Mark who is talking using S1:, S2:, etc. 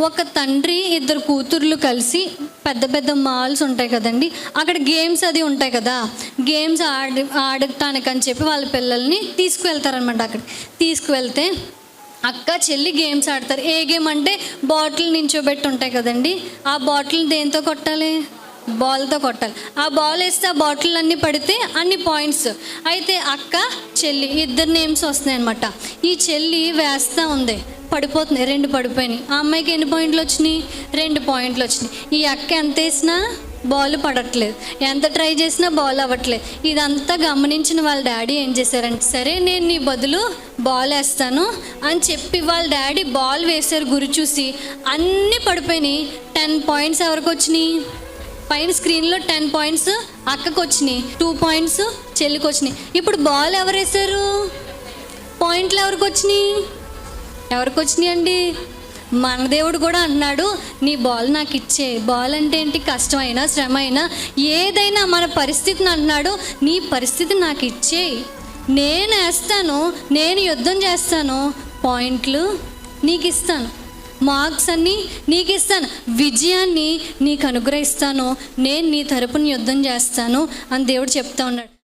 S1: ఒక తండ్రి ఇద్దరు కూతుర్లు కలిసి పెద్ద పెద్ద మాల్స్ ఉంటాయి కదండి. అక్కడ గేమ్స్ అది ఉంటాయి కదా. గేమ్స్ ఆడి ఆడటానికి అని చెప్పి వాళ్ళ పిల్లల్ని తీసుకువెళ్తారనమాట అక్కడ. తీసుకువెళ్తే అక్క చెల్లి గేమ్స్ ఆడతారు. ఏ గేమ్ అంటే బాటిల్ నించోబెట్టి ఉంటాయి కదండి. ఆ బాటిల్ దేంతో కొట్టాలి? బాల్తో కొట్టాలి. ఆ బాల్ వేస్తే ఆ బాటిల్ అన్నీ పడితే అన్ని పాయింట్స్. అయితే అక్క చెల్లి ఇద్దరు నేమ్స్ వస్తున్నాయి అనమాట ఈ చెల్లి వేస్తూ ఉంది. పడిపోతుంది రెండు పడిపోయినాయి. ఆ అమ్మాయికి ఎన్ని పాయింట్లు వచ్చినాయి? రెండు పాయింట్లు వచ్చినాయి. ఈ అక్క ఎంత వేసినా బాల్ పడట్లేదు. ఎంత ట్రై చేసినా బాల్ అవ్వట్లేదు. ఇదంతా గమనించిన వాళ్ళ డాడీ ఏం చేశారంటే సరే నేను నీ బదులు బాల్ వేస్తాను అని చెప్పి వాళ్ళ డాడీ బాల్ వేశారు గురి చూసి. అన్నీ పడిపోయినాయి. టెన్ పాయింట్స్ ఎవరికి వచ్చినాయి? పైన స్క్రీన్లో టెన్ పాయింట్స్ అక్కకు వచ్చినాయి టూ పాయింట్స్ చెల్లికి వచ్చినాయి ఇప్పుడు బాల్ ఎవరు వేశారు? పాయింట్లు ఎవరికి వచ్చినాయి ఎవరికి వచ్చినాయి అండి మన దేవుడు కూడా అన్నాడు నీ బాల్ నాకు ఇచ్చే బాల్ అంటే ఏంటి? కష్టమైనా శ్రమ అయినా ఏదైనా మన పరిస్థితిని అన్నాడు నీ పరిస్థితి నాకు ఇచ్చే నేను వేస్తాను నేను యుద్ధం చేస్తాను పాయింట్లు నీకు ఇస్తాను మార్క్స్ అన్నీ నీకు ఇస్తాను విజయాన్ని నీకు అనుగ్రహిస్తాను నేను నీ తరపున యుద్ధం చేస్తాను అని దేవుడు చెప్తా ఉన్నాడు.